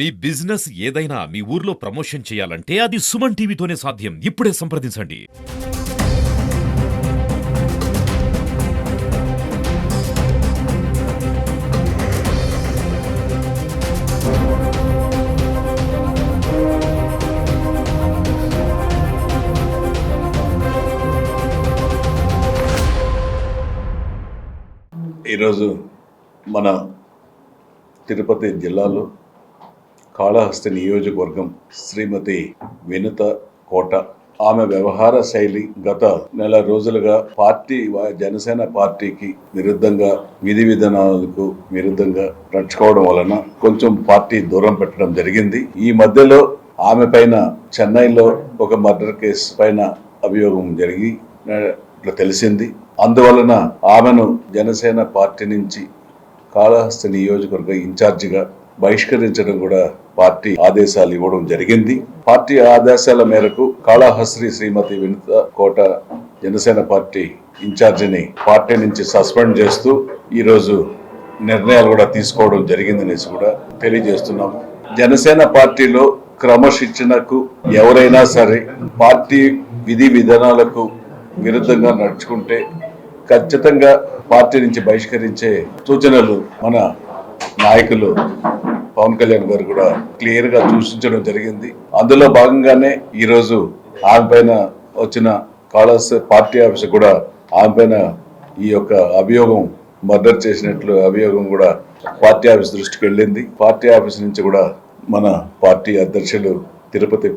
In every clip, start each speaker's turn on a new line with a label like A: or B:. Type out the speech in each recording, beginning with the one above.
A: మీ business ఏదైనా మీ ఊర్లో promotion చేయాలంటే అది సుమన్ టీవీతోనే సాధ్యం. ఇప్పుడే సంప్రదించండి.
B: ఈరోజు మన తిరుపతి జిల్లాలో కాళహస్తి నియోజకవర్గం శ్రీమతి వినుత కోట. ఆమె వ్యవహార శైలి గత నెల రోజులుగా పార్టీ జనసేన పార్టీకి విరుద్ధంగా విధి విధానాలకు విరుద్ధంగా నడుచుకోవడం వలన కొంచెం పార్టీ దూరం పెట్టడం జరిగింది. ఈ మధ్యలో ఆమె పైన చెన్నైలో ఒక మర్డర్ కేసు పైన అభియోగం జరిగి ఇట్లా తెలిసింది. అందువలన ఆమెను జనసేన పార్టీ నుంచి కాళహస్తి నియోజకవర్గ ఇన్ఛార్జిగా బహిష్కరించడం కూడా పార్టీ ఆదేశాలు ఇవ్వడం జరిగింది. పార్టీ ఆదేశాల మేరకు కాళహస్తి శ్రీమతి వినిత కోట జనసేన పార్టీ ఇన్ఛార్జిని పార్టీ నుంచి సస్పెండ్ చేస్తూ ఈరోజు నిర్ణయాలు కూడా తీసుకోవడం జరిగిందనేసి కూడా తెలియజేస్తున్నాము. జనసేన పార్టీలో క్రమశిక్షణకు ఎవరైనా సరే పార్టీ విధి విధానాలకు విరుద్ధంగా నడుచుకుంటే ఖచ్చితంగా పార్టీ నుంచి బహిష్కరించే సూచనలు మన నాయకులు పవన్ కళ్యాణ్ గారు కూడా క్లియర్గా సూచించడం జరిగింది. అందులో భాగంగానే ఈరోజు ఆమె పైన వచ్చిన కాలర్స్ పార్టీ ఆఫీస్ కూడా ఆమె పైన ఈ యొక్క అభియోగం మర్డర్ చేసినట్లు అభియోగం కూడా పార్టీ ఆఫీస్ దృష్టికి వెళ్ళింది. పార్టీ ఆఫీస్ నుంచి కూడా మన పార్టీ అధ్యక్షులు తిరుపతి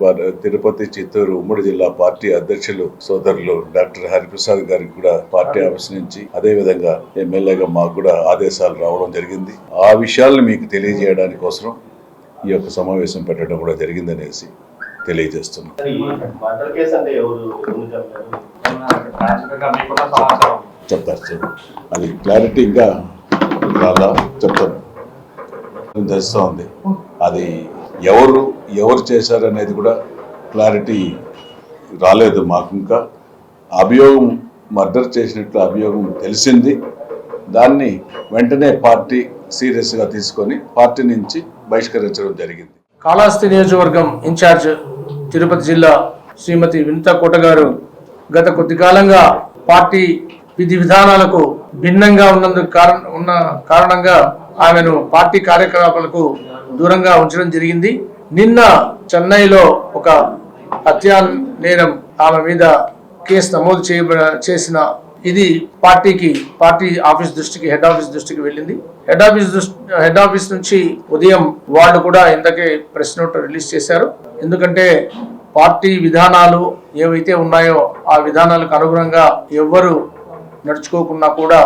B: తిరుపతి చిత్తూరు ఉమ్మడి జిల్లా పార్టీ అధ్యక్షులు సోదరులు డాక్టర్ హరిప్రసాద్ గారికి కూడా పార్టీ ఆఫీస్ నుంచి అదే విధంగా ఎమ్మెల్యేగా మాకు కూడా ఆదేశాలు రావడం జరిగింది. ఆ విషయాలను మీకు తెలియజేయడానికి కోసం ఈ యొక్క సమావేశం పెట్టడం కూడా జరిగిందనేసి తెలియజేస్తున్నాం. చెప్తారు అది క్లారిటీ ఇంకా రాలా చెప్తాను. తెలుస్తూ ఉంది? అది ఎవరు ఎవరు చేశారనేది కూడా క్లారిటీ రాలేదు మాకు ఇంకా. అభియోగం మర్డర్ చేసినట్లు అభియోగం తెలిసింది. దాన్ని వెంటనే పార్టీ సీరియస్గా తీసుకొని పార్టీ నుంచి బహిష్కరించడం జరిగింది.
C: కాళహస్తి నియోజకవర్గం ఇన్ఛార్జ్ తిరుపతి జిల్లా శ్రీమతి వినితా కోట గారు గత కొద్ది కాలంగా పార్టీ విధి విధానాలకు భిన్నంగా ఉన్నందుకు కారణ ఉన్న కారణంగా ఆమెను పార్టీ కార్యకలాపాలకు దూరంగా ఉంచడం జరిగింది. నిన్న చెన్నైలో ఒక హత్యా నేరం ఆమె మీద కేసు నమోదు చేయబ చేసిన ఇది పార్టీకి పార్టీ ఆఫీస్ దృష్టికి హెడ్ ఆఫీస్ దృష్టికి వెళ్ళింది. హెడ్ ఆఫీస్ దృష్టి హెడ్ ఆఫీస్ నుంచి ఉదయం వాళ్ళు కూడా ఇంతకే ప్రెస్ నోట్ రిలీజ్ చేశారు. ఎందుకంటే పార్టీ విధానాలు ఏవైతే ఉన్నాయో ఆ విధానాలకు అనుగుణంగా ఎవ్వరు నడుచుకోకున్నా కూడా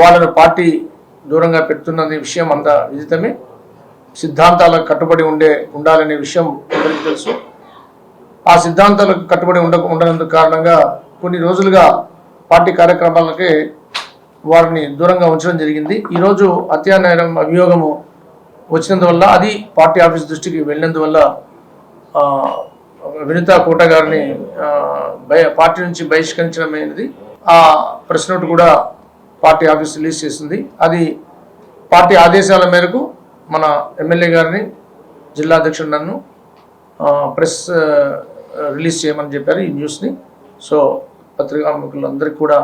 C: వాళ్ళను పార్టీ దూరంగా పెడుతున్నది విషయం అంత విదితమే. సిద్ధాంతాలకు కట్టుబడి ఉండే ఉండాలనే విషయం అందరికీ తెలుసు. ఆ సిద్ధాంతాలకు కట్టుబడి ఉండ ఉండనందుకు కారణంగా కొన్ని రోజులుగా పార్టీ కార్యక్రమాలకి వారిని దూరంగా ఉంచడం జరిగింది. ఈరోజు హత్యానేరం అభియోగము వచ్చినందువల్ల అది పార్టీ ఆఫీస్ దృష్టికి వెళ్ళినందువల్ల ఆ, వినితా కోట గారిని బయ పార్టీ నుంచి బహిష్కరించడం అనేది ఆ ప్రెస్ నోట్ కూడా పార్టీ ఆఫీస్ రిలీజ్ చేసింది. అది పార్టీ ఆదేశాల మేరకు మన ఎమ్మెల్యే గారిని జిల్లా అధ్యక్షుడు నన్ను ప్రెస్ రిలీజ్ చేయమని చెప్పారు ఈ న్యూస్ని. సో పత్రికా మిత్రులందరికీ కూడా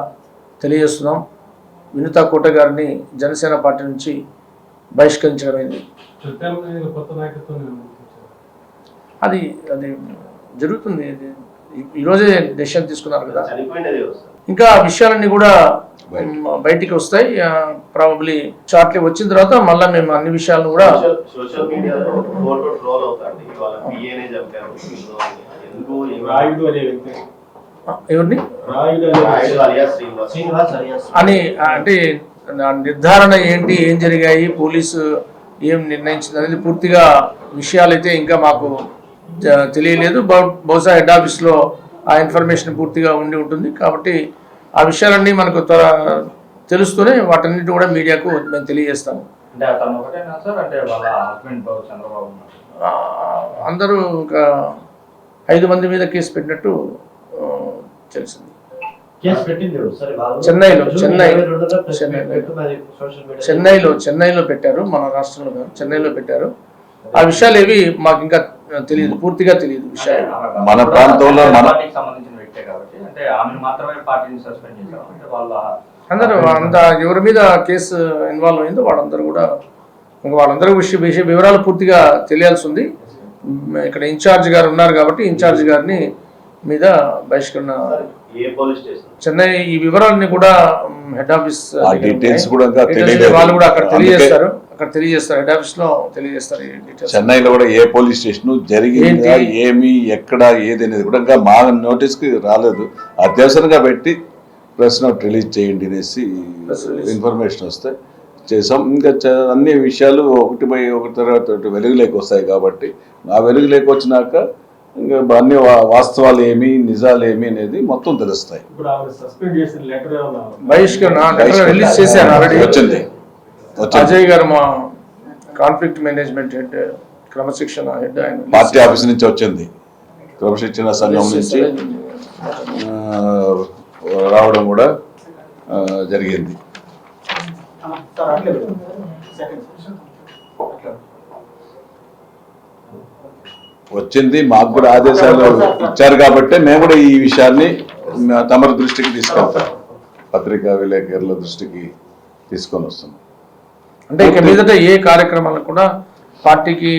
C: తెలియజేస్తున్నాం. వినుతా కోట గారిని జనసేన పార్టీ నుంచి బహిష్కరించడమైంది. అది అది జరుగుతుంది. ఈరోజే డెసిషన్ తీసుకున్నారు కదా. ఇంకా విషయాలన్నీ కూడా బయటికి. వస్తాయి ప్రాబబ్లీ షార్ట్లీ వచ్చిన తర్వాత మళ్ళీ మేము అన్ని విషయాలను కూడా
D: సోషల్
C: ఎవరిని?
E: అనే
C: అంటే నిర్ధారణ ఏంటి ఏం జరిగాయి పోలీసు ఏం నిర్ణయించింది అనేది పూర్తిగా విషయాలైతే ఇంకా మాకు తెలియలేదు. బహు- బహుశా హెడ్ ఆఫీస్లో ఆ ఇన్ఫర్మేషన్ పూర్తిగా ఉండి ఉంటుంది. కాబట్టి ఆ విషయాలన్నీ మనకు త్వర తెలుస్తూనే వాటన్నిటి కూడా మీడియాకు మేము తెలియజేస్తాము. అందరూ ఒక ఐదు మంది మీద కేసు పెట్టినట్టు తెలిసింది. చెన్నైలో, చెన్నై. చెన్నైలో. చెన్నైలో చెన్నైలో పెట్టారు మన రాష్ట్రంలో కాదు చెన్నైలో పెట్టారు. ఆ విషయాలు ఏవి మాకు ఇంకా తెలియదు పూర్తిగా తెలియదు విషయాలు.
B: మన ప్రాంతంలో
F: కాబట్టి అంటే ఆమెను మాత్రమే పార్టీని సస్పెండ్ చేశారు అంటే వాళ్ళ
C: అందరూ అంత ఎవరి మీద కేసు ఇన్వాల్వ్ అయిందో వాళ్ళందరూ కూడా ఇంకా వాళ్ళందరూ విషయ విషయ వివరాలు పూర్తిగా తెలియాల్సి ఉంది ఇక్కడ ఇన్ఛార్జ్ గారు ఉన్నారు కాబట్టి ఇన్ఛార్జ్ గారిని మీద బహిష్కరణ
D: ఏ పోలీస్ స్టేషన్?
C: చెన్నై ఈ వివరాలన్నీ కూడా హెడ్ ఆఫీస్. వాళ్ళు కూడా అక్కడ తెలియజేస్తారు. అక్కడ తెలియజేస్తారు హెడ్ ఆఫీస్లో తెలియజేస్తారు
B: చెన్నైలో కూడా ఏ పోలీస్ స్టేషన్ జరిగిందా? ఏమి ఎక్కడ ఏది అనేది కూడా ఇంకా మా నోటీస్కి రాలేదు. అత్యవసరంగా పెట్టి ప్రెస్ నోట్ రిలీజ్ చేయండి అనేసి. ఇన్ఫర్మేషన్ వస్తే చేసాం ఇంకా అన్ని విషయాలు ఒకటి బై ఒకటి తర్వాత ఒకటి వెలుగులోకి వస్తాయి కాబట్టి ఆ వెలుగులోకి వచ్చినాక ఇంకా అన్ని వాస్తవాలు ఏమి నిజాలు ఏమి అనేది మొత్తం తెలుస్తాయి.
C: బహిష్కరణ
B: వచ్చింది.
C: అజయ్ గారు మా కాన్ఫ్లిక్ట్ మేనేజ్మెంట్ హెడ్ క్రమశిక్షణ హెడ్ ఆయన.
B: పార్టీ ఆఫీస్ నుంచి వచ్చింది. క్రమశిక్షణ సంఘం నుంచి రావడం కూడా జరిగింది. వచ్చింది మాకు కూడా ఆదేశాలు ఇచ్చారు కాబట్టి మేము కూడా ఈ విషయాన్ని తమరి దృష్టికి తీసుకెళ్తాం. పత్రికా విలేకరుల దృష్టికి తీసుకొని వస్తున్నాం.
C: అంటే ఇక మీదట ఏ కార్యక్రమాలకు కూడా పార్టీకి